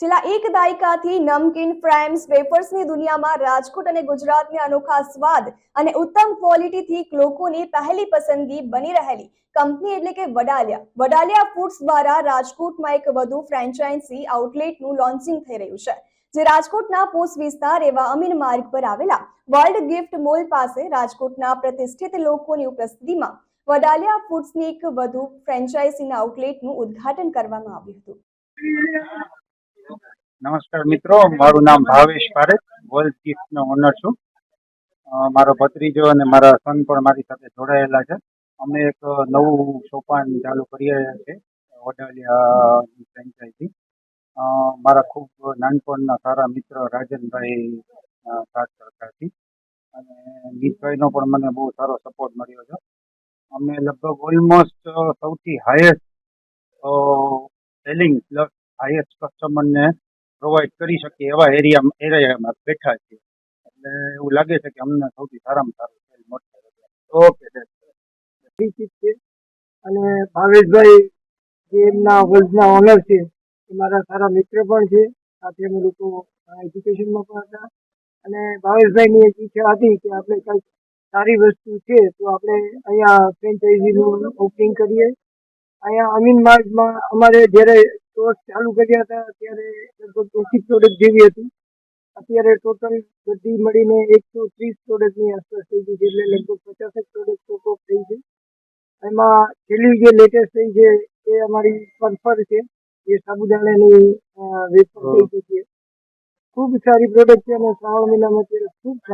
છેલ્લા એક દાયકાથી નમકીન ફ્રેમ્સ, વેફર્સની દુનિયામાં રાજકોટ અને ગુજરાતની અનોખા સ્વાદ અને ઉત્તમ ક્વોલિટીથી લોકોની પહેલી પસંદગી બની રહેલી. કંપની એટલે કે વડાલિયા. વડાલિયા ફૂડ્સ દ્વારા રાજકોટમાં એક વધુ ફ્રેન્ચાઇઝી આઉટલેટનું લોન્ચિંગ થઈ રહ્યું છે, જે રાજકોટના પોસ્ટ વિસ્તાર એવા અમીન માર્ગ પર આવેલા વર્લ્ડ ગિફ્ટ મોલ પાસે રાજકોટના પ્રતિષ્ઠિત લોકોની ઉપસ્થિતિમાં વડાલિયા ફૂડ્સની એક વધુ ફ્રેન્ચાઇઝીના આઉટલેટનું ઉદ્ઘાટન કરવામાં આવ્યું હતું. નમસ્કાર મિત્રો, મારું નામ ભાવેશ પારેખ વર્લ્ડ ગિફ્ટનો ઓનર છું. મારો ભત્રીજો અને મારા સન પણ મારી સાથે જોડાયેલા છે. અમે એક નવું સોપાન ચાલુ કરી રહ્યા છે વડાલિયાની ફ્રેન્ચાઇઝી મારા ખૂબ નાનપણના સારા મિત્ર રાજનભાઈ સાથ સરકારથી અને ગીતભાઈનો પણ મને બહુ સારો સપોર્ટ મળ્યો છે. અમે લગભગ ઓલમોસ્ટ સૌથી હાઈએસ્ટ સેલિંગ પ્લસ હાઈએસ્ટ કસ્ટમરને પ્રોવાઈડ કરી શકીએ એવા એરિયા એરિયામાં બેઠા છીએ. એટલે એવું લાગે છે કે અમને સૌથી સારામાં સારું સેલ મળશે ઓકે છે. અને ભાવેશભાઈ, જે એમના વર્લ્ડના ઓનર છે, એ મારા સારા મિત્ર પણ છે. સાથે અમે લોકો એજ્યુકેશનમાં પણ હતા. અને ભાવેશભાઈની એક ઈચ્છા હતી કે આપણે કંઈક સારી વસ્તુ છે, તો આપણે અહીંયા ફ્રેન્ચાઇઝીનું ઓપનિંગ કરીએ. અહીંયા અમીન માર્ગમાં અમારે જ્યારે સ્ટોર્સ ચાલુ કર્યા હતા ત્યારે લગભગ એસી પ્રોડક્ટ જેવી હતી. અત્યારે ટોટલ બધી મળીને એકસો ત્રીસ પ્રોડક્ટની આસપાસ થઈ ગઈ છે એટલે લગભગ પચાસેક પ્રોડક્ટ સ્ટોક ઓફ થઈ છે. એમાં છેલ્લી જે લેટેસ્ટ થઈ છે એ અમારી પરફર છે. જે સાબુદાણાની વેફર થઈ છે. ખૂબ સારી પ્રોડક્ટ છે અને શ્રાવણ મહિનામાં અત્યારે ખૂબ